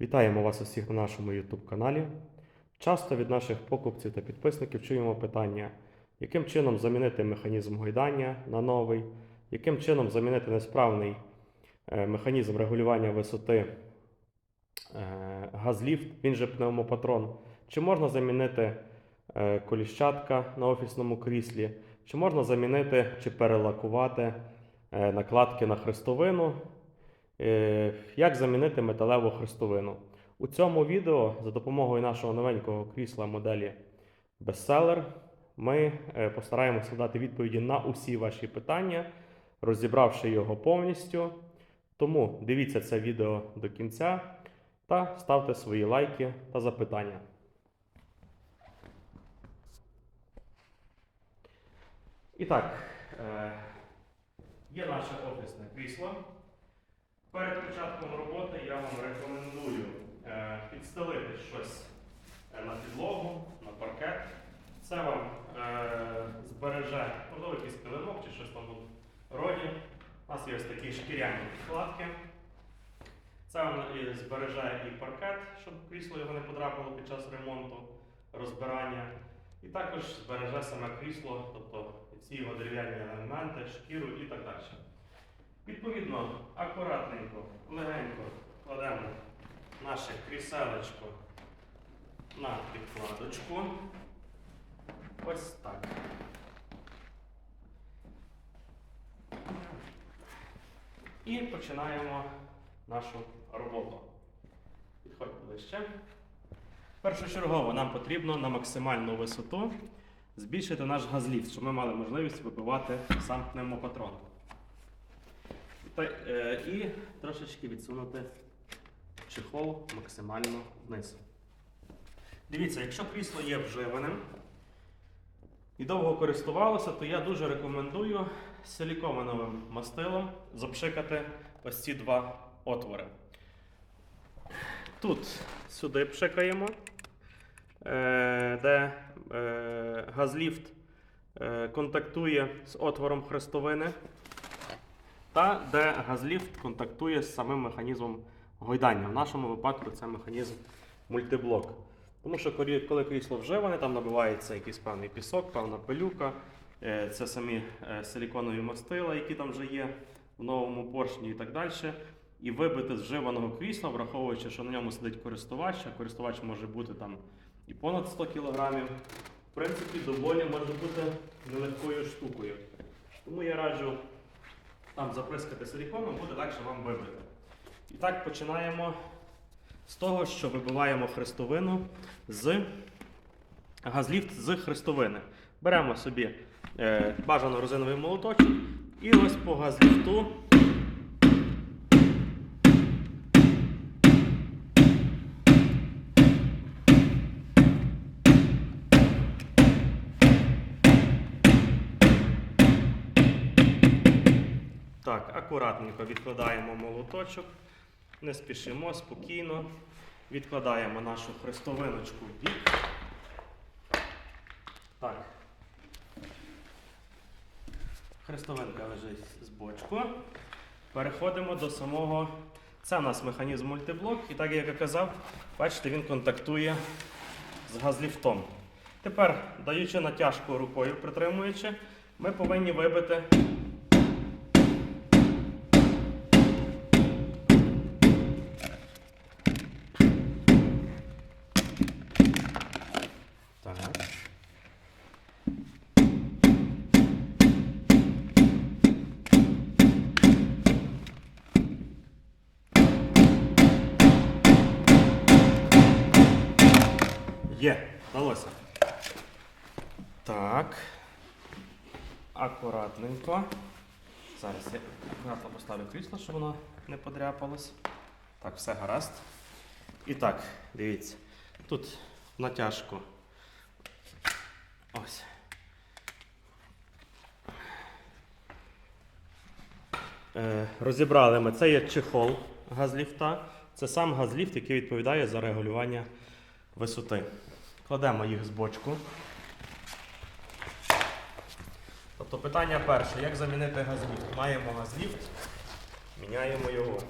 Вітаємо вас усіх на нашому YouTube каналі. Часто від наших покупців та підписників чуємо питання, яким чином замінити механізм гойдання на новий, яким чином замінити несправний е, механізм регулювання висоти е, газліфт, він же пневмопатрон, чи можна замінити е, коліщатка на офісному кріслі, чи можна замінити чи перелакувати накладки на хрестовину, Як замінити металеву хрестовину? У цьому відео за допомогою нашого новенького крісла моделі Bestseller ми е, постараємося дати відповіді на усі ваші питання, розібравши його повністю. Тому дивіться це відео до кінця та ставте свої лайки та запитання. І так, е, є наше офісне крісло. Перед початком роботи я вам рекомендую е, підстелити щось е, на підлогу, на паркет. Це вам е, збереже, можливо, якийсь килимок чи щось там тут роді. У нас є ось такі шкіряні підкладки. Це вам збереже і паркет, щоб крісло його не подрапало під час ремонту, розбирання. І також збереже саме крісло, тобто всі його дерев'яні елементи, шкіру і так далі. Відповідно, акуратненько, легенько кладемо наше кріселечко на підкладочку. Ось так. І починаємо нашу роботу. Підходьте ближче. Першочергово нам потрібно на максимальну висоту збільшити наш газліфт, щоб ми мали можливість вибивати сам пневмопатрон. Е, і трошечки відсунути чехол максимально вниз. Дивіться, якщо крісло є вживаним і довго користувалося, то я дуже рекомендую силіконовим мастилом запшикати ось ці два отвори. Тут сюди пшикаємо, е, де е, газліфт контактує з отвором хрестовини та де газліфт контактує з самим механізмом гойдання. В нашому випадку це механізм мультиблок. Тому що коли крісло вживане, там набивається якийсь певний пісок, певна пилюка. Е, Це самі е, силіконові мастила, які там вже є в новому поршні і так далі. І вибити з вживаного крісла, враховуючи, що на ньому сидить користувач, а користувач може бути там і понад 100 кг. В принципі, доволі може бути нелегкою штукою. Тому я раджу там заприскати силіконом, буде легше вам вибрати. І так починаємо з того, що вибиваємо хрестовину з газліфт з хрестовини. Беремо собі е, бажано розиновий молоточок і ось по газліфту. Так, акуратненько відкладаємо молоточок, не спішимо, спокійно. Відкладаємо нашу хрестовиночку в бік. Так. Хрестовинка лежить з бочку. Переходимо до самого. Це у нас механізм мультиблок, і так як я казав, бачите, він контактує з газліфтом. Тепер, даючи натяжку рукою, притримуючи, ми повинні вибити Акуратненько. Зараз я акуратно поставлю крісло, щоб воно не подряпалось. Так, все гаразд. І так, дивіться. Тут натяжку Ось. Е, розібрали ми. Це є чехол газліфта. Це сам газліфт, який відповідає за регулювання висоти. Кладемо їх з бочку. Тобто питання перше, як замінити газліфт? Маємо газліфт, міняємо його.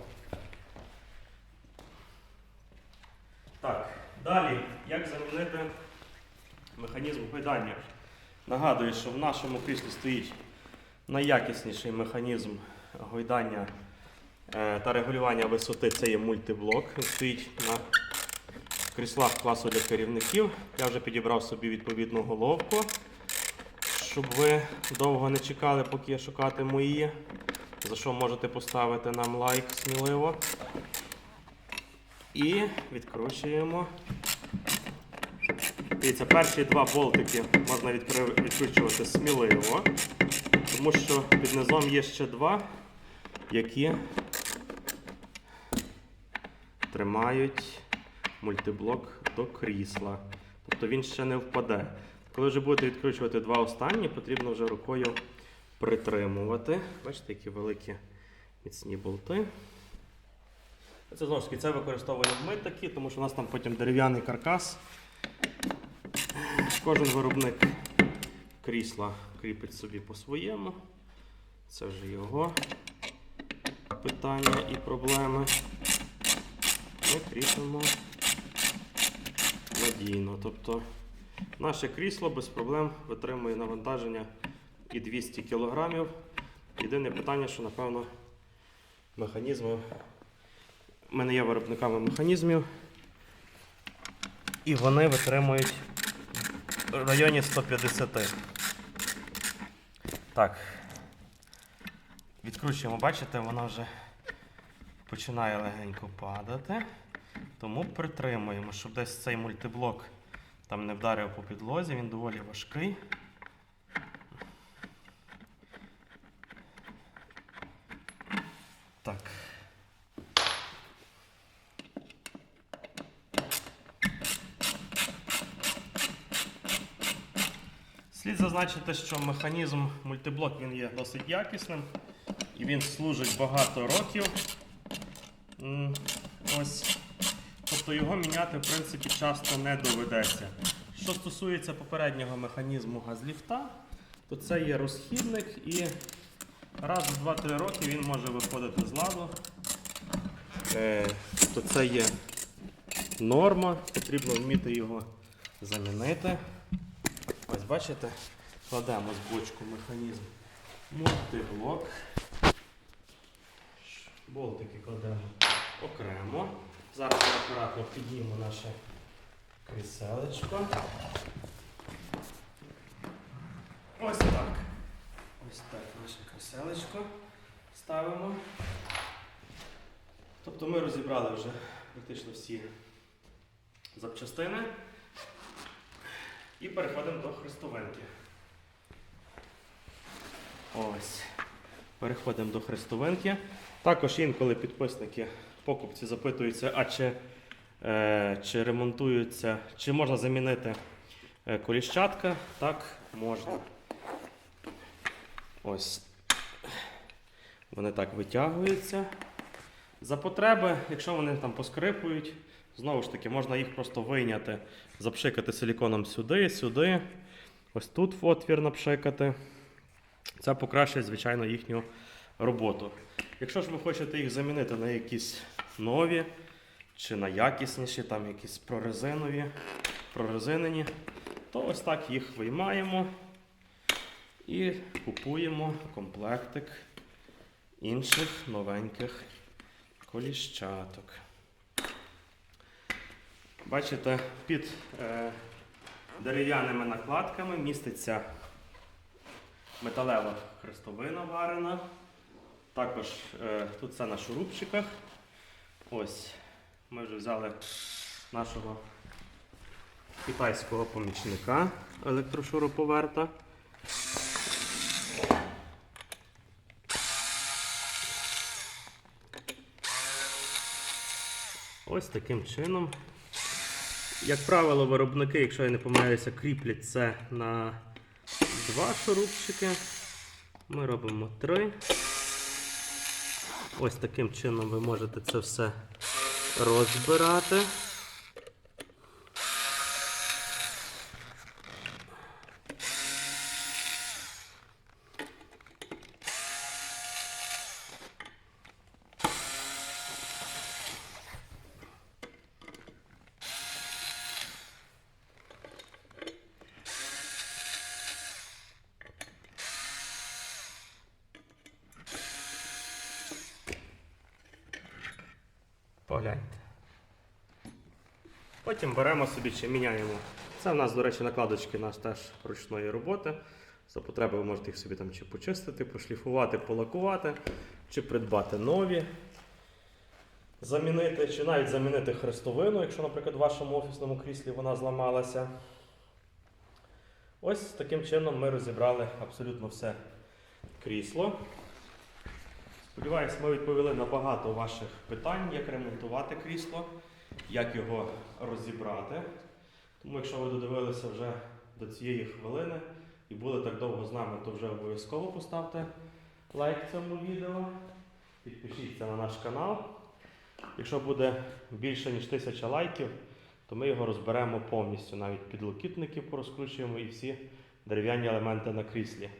Так, далі, як замінити механізм гойдання? Нагадую, що в нашому кріслі стоїть найякісніший механізм гойдання е, та регулювання висоти це є мультиблок. Він стоїть на кріслах класу для керівників. Я вже підібрав собі відповідну головку, щоб ви довго не чекали, поки я шукатиму її. За що можете поставити нам лайк сміливо. І відкручуємо. Дивіться, перші два болтики можна відкручувати сміливо, тому що під низом є ще два, які тримають мультиблок до крісла. Тобто він ще не впаде. Коли вже будете відкручувати два останні, потрібно вже рукою притримувати. Бачите, які великі міцні болти. Це знову ж таки це використовуємо ми такі, тому що у нас там потім дерев'яний каркас. Кожен виробник крісла кріпить собі по-своєму. Це вже його питання і проблеми. Ми кріпимо надійно. Тобто наше крісло без проблем витримує навантаження і 200 кг. Єдине питання, що напевно механізми. У мене є виробниками механізмів, і вони витримують в районі 150. Так. Відкручуємо, бачите, вона вже починає легенько падати. Тому притримуємо, щоб десь цей мультиблок там не вдарив по підлозі, він доволі важкий. Так. Слід зазначити, що механізм мультиблок він є досить якісним і він служить багато років. Ось. Тобто його міняти в принципі часто не доведеться. Що стосується попереднього механізму газліфта, то це є розхідник і раз в 2-3 роки він може виходити з ладу. Е, то це є норма, потрібно вміти його замінити. Ось бачите, кладемо з бочку механізм мультиблок. Болтики кладемо окремо. Зараз я акуратно підніму наше кріселечко. Ось так. Ось так наше кріселечко ставимо. Тобто ми розібрали вже практично всі запчастини. І переходимо до хрестовинки. Ось. Переходимо до хрестовинки. Також інколи підписники покупці запитуються, а чи, е, чи ремонтуються, чи можна замінити е, коліщатка? Так, можна. Ось. Вони так витягуються. За потреби, якщо вони там поскрипують, знову ж таки, можна їх просто вийняти, запшикати силіконом сюди, сюди. Ось тут отвір напшикати. Це покращує, звичайно, їхню роботу. Якщо ж ви хочете їх замінити на якісь нові чи на якісніші, там якісь прорезинові, прорезинені, то ось так їх виймаємо і купуємо комплектик інших новеньких коліщаток. Бачите, під е, дерев'яними накладками міститься металева хрестовина варена. Також е, тут це на шурупчиках. Ось ми вже взяли нашого китайського помічника електрошуруповерта. Ось таким чином. Як правило, виробники, якщо я не помиляюся, кріплять це на два шурупчики. Ми робимо три. Ось таким чином ви можете це все розбирати. Погляньте. Потім беремо собі чи міняємо. Це в нас, до речі, накладочки у нас теж ручної роботи. За потреби ви можете їх собі там чи почистити, пошліфувати, полакувати, чи придбати нові. Замінити, чи навіть замінити хрестовину, якщо, наприклад, в вашому офісному кріслі вона зламалася. Ось таким чином ми розібрали абсолютно все крісло. Сподіваюсь, ми відповіли на багато ваших питань, як ремонтувати крісло, як його розібрати. Тому, якщо ви додивилися вже до цієї хвилини і були так довго з нами, то вже обов'язково поставте лайк цьому відео, підпишіться на наш канал. Якщо буде більше ніж тисяча лайків, то ми його розберемо повністю. Навіть підлокітники порозкручуємо і всі дерев'яні елементи на кріслі.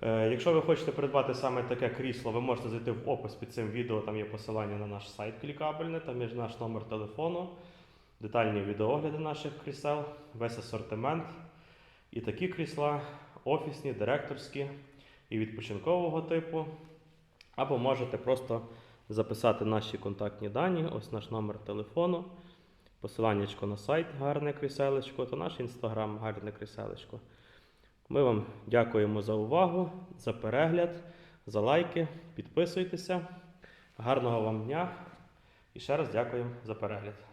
Е, Якщо ви хочете придбати саме таке крісло, ви можете зайти в опис під цим відео, там є посилання на наш сайт клікабельний, там є наш номер телефону, детальні відеогляди наших крісел, весь асортимент. І такі крісла офісні, директорські і відпочинкового типу. Або можете просто записати наші контактні дані, ось наш номер телефону, посиланнячко на сайт Гарне кріселечко та наш інстаграм Гарне кріселечко. Ми вам дякуємо за увагу, за перегляд, за лайки. Підписуйтеся. Гарного вам дня і ще раз дякуємо за перегляд.